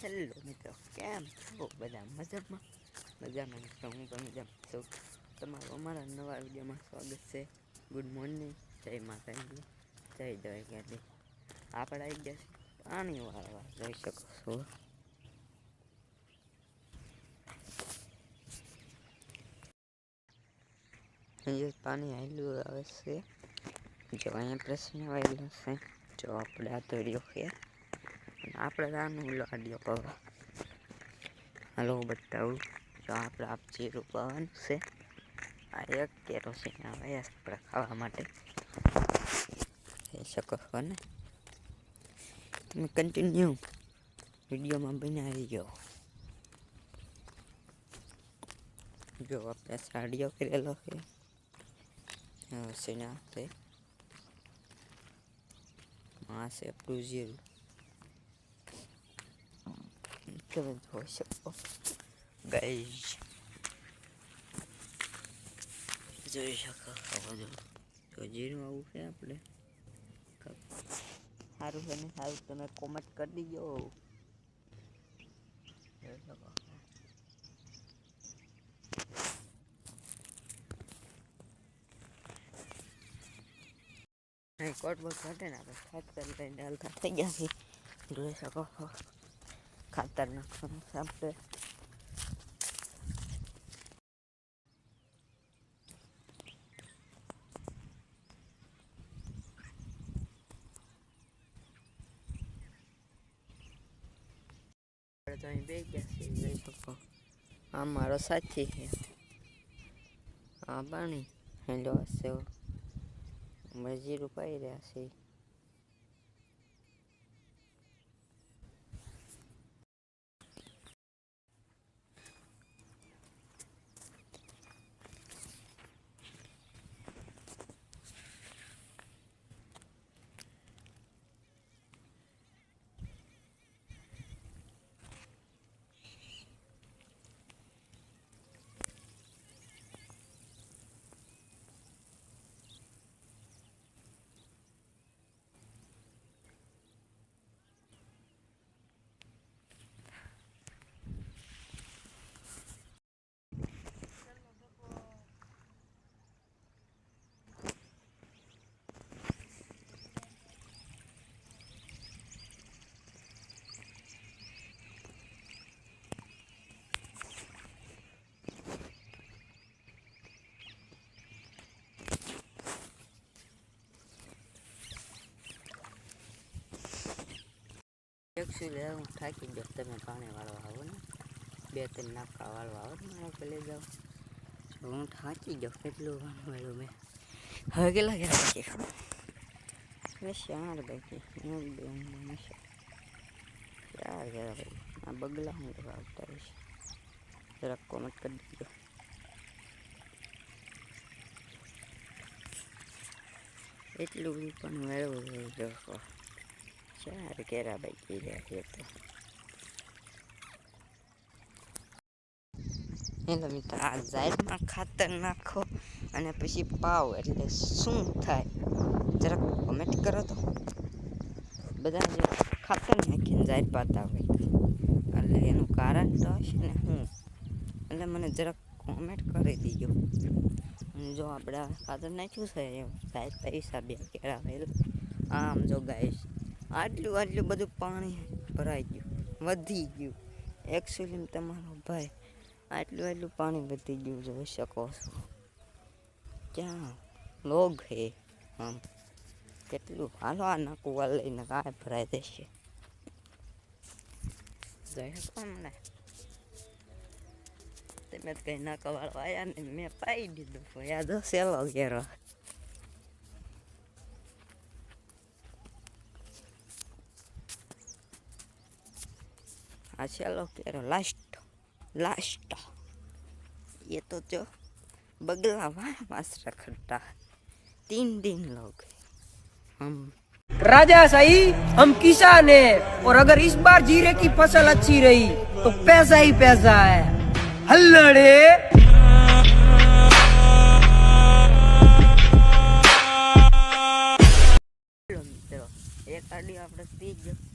Hello મિત્રો કેમ છો? બધા મજામાં? મજામાં મિત્રો હું પણ મજામાં છું. તમારું અમારા નવા વિડીયોમાં સ્વાગત છે. ગુડ મોર્નિંગ જય માતાજી. જય દ્વારકાધી આપણે આવી ગયા છે પાણી વાળવા. જોઈ શકો છો. અહીંયા પાણી આવેલું આવે છે. જો અહીંયા પ્રશ્ન આવેલો છે. જો આપણે આ તોડ્યો છે આપણે રાનું લાડ્યો પાવા હાલો હું બતાવું. જો આપણે આપ જીરું પાવાનું છે. આ એક કેરોસીન આવે આપણે ખાવા માટે. થઈ શકો છો ને? તમે કન્ટિન્યુ વિડીયોમાં બનાવી ગયો. જો, આપણે સાડીઓ કરેલો છે. સેના છે. આ છે આપણું જીરું જોઈ શકો ગાઈઝ જોઈ શકો આ બધું તો જીરું આવું છે આપણે સારું છે ને સારું તમે કોમેન્ટ કરી દીજો કોટ બોટ કાઢે ને આપણે ખાતર લઈને હાલતા થઈ ગયા છે જોઈ શકો ખાતર નાખવાનું છે આપણે બે ગયા છીએ જોઈ શકો આ મારો સાથી છે આ પાણી હેલો હશે મરજી રૂપાઈ રહ્યા છે એકચ્યુઅલી હું થાકી ગયો. તમે પાણી વાળવા આવો ને. બે ત્રણ નાપકા વાળવા આવો ને મારા પેલે જાઓ. હું થાકી ગયો કેટલું વાળું મેં. હવે કેટલા ઘેર થાકી શ્યાર ચાર બાકી બે ત્રણ, ચાર ભાઈ આ બગલા હું આવતા રહીશ જરાક કોમેન્ટ કરી દીધો એટલું પણ મેળવું જોઈએ ચાર કેરા બાકી રહ્યા છે તો એટલે મિત્ર આ ઝાડમાં ખાતર નાખો અને પછી પાવ એટલે શું થાય જરાક કોમેન્ટ કરો તો બધા જે ખાતર નાખીને ઝાડ પાતા હોય એટલે એનું કારણ તો હશે ને હું એટલે મને જરાક કોમેન્ટ કરી દીજો જો આપણે ખાતર નાખ્યું છે એમ ઝાડ પૈસા બે કેળા આમ જો ગાઈશ આટલું આટલું બધું પાણી ભરાઈ ગયું, વધી ગયું. એકચ્યુઅલી તમારો ભાઈ આટલું આટલું પાણી વધી ગયું, જોઈ શકો છો. ક્યાં લોગ હે? આમ કેટલું હાલો આ નાકું લઈને કાંઈ ભરાઈ દેશે જોઈ શકો મને તમે તો કંઈ નાકા વાળવા આવ્યા ને મેં પાઈ દીધું. યાદ સેલો ઘેરો. આ चलो केरो लास्ट लास्ट ये तो जो बगला वहाँ पास रखता है तीन दिन लोग हम राजा सही हम किसान है और अगर इस बार जीरे की फसल अच्छी रही तो पैसा ही पैसा है हल्लड़े ચલો મિત્રો એક આડી આપણે પી ગયો આવી ગયા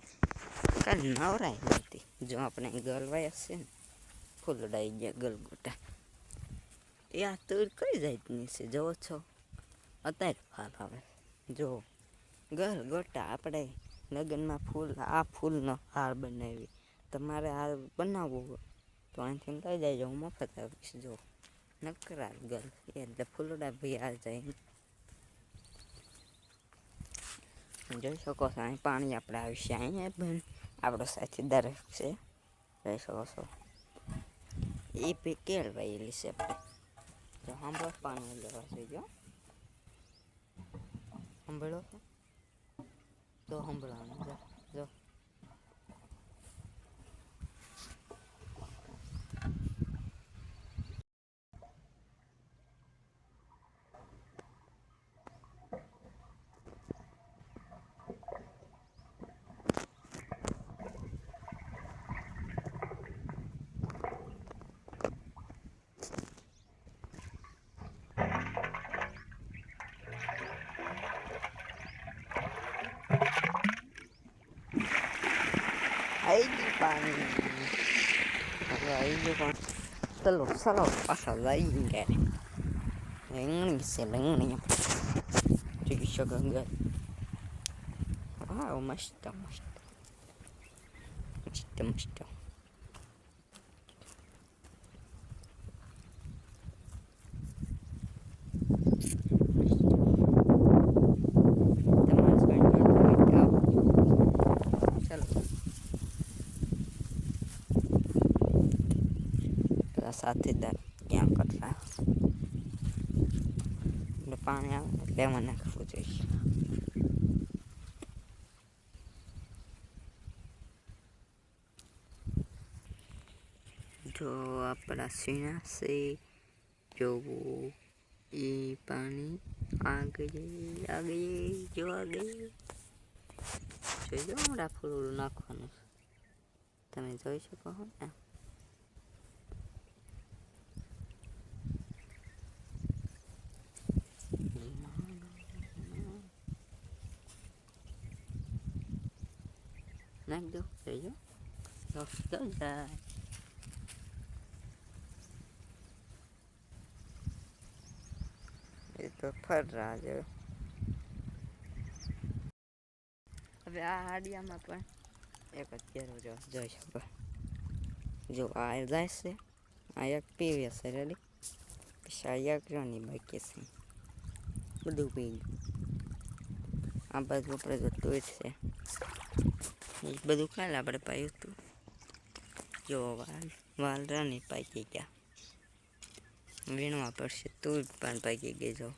કાલ નવરાય નથી જો આપણે ગલવાય છે ને ફૂલડાઈ ગયા ગલગોટા. એ આ તુર કઈ જાતની છે? જોવો છો. અત્યારે ફાલ આવે. જો ગલગોટા આપણે લગ્નમાં ફૂલ, આ ફૂલનો હાર બનાવી. તમારે હાર બનાવવો હોય તો અહીંથી લઈ જાય હું મફત આવીશ જો નકરા ગલ. એટલે ફૂલડા ભાઈ આ જાય. જોઈ શકો છો, અહીં પાણી આપણે આવશે. અહીંયા આપણો સાથીદાર છે જોઈ શકો છો એ પી કેળવાયેલી છે આપણે જો સાંભળો પાણી લેવા છે જો સાંભળો તો સાંભળવાનું જો આવી ગયું પાણી હવે આવી ગયું પણ ચલો ચલો પાછા લઈ ગયા રીંગણી છે રીંગણી જોઈ શકો વાવ મસ્ત મસ્ત મસ્ત મસ્ત તમારે સ્વાઈન ચાલો પેલા સાથીદાર ક્યાં કરતા. એટલે પાણી આવે એટલે એમાં નાખવું જોઈએ. જો આપણા સીણા જોવું, એ પાણી આગળ આગળ, જો આગળ. જોઈ જો હમણાં ફૂલ નાખવાનું. તમે જોઈ શકો છો ને. નાખ દો જોઈજો તો જાય એ તો ફરરા છે હવે આ હાડિયામાં પણ એક અત્યારે જો જોઈ શકો જો આ જાય છે આ એક પીવે છે રેડી પછી આ એક જોની બાકી છે બધું પી ગયું આ બાજુ આપણે જો જ છે. એ બધું કાલે આપણે પાયું હતું જો વાલ વાલ રાની પાકી ગયા. વીણવા પડશે તું પણ પાકી ગઈ જો.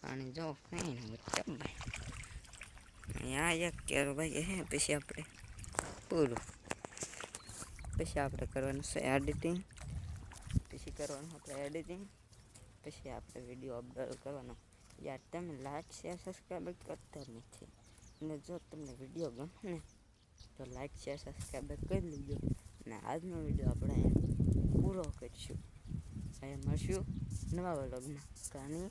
પાણી જો કઈ ને ભાઈ. અહીંયા એક કેરો ભાઈ હે, પછી આપણે પૂરું. પછી આપણે કરવાનું છે એડિટિંગ પછી કરવાનું આપણે એડિટિંગ પછી આપણે વીડિયો અપલોડ કરવાનો. યાર, તમે લાઈક, શેર, સબસ્ક્રાઈબર કરતા નથી. અને જો તમને વીડિયો ગમે ને, તો લાઈક, શેર, સબસ્ક્રાઈબર કરી લેજો. અને આજનો વીડિયો આપણે પૂરો કરીશું. અહીંયા મળશું નવા વ્લોગમાં. કાની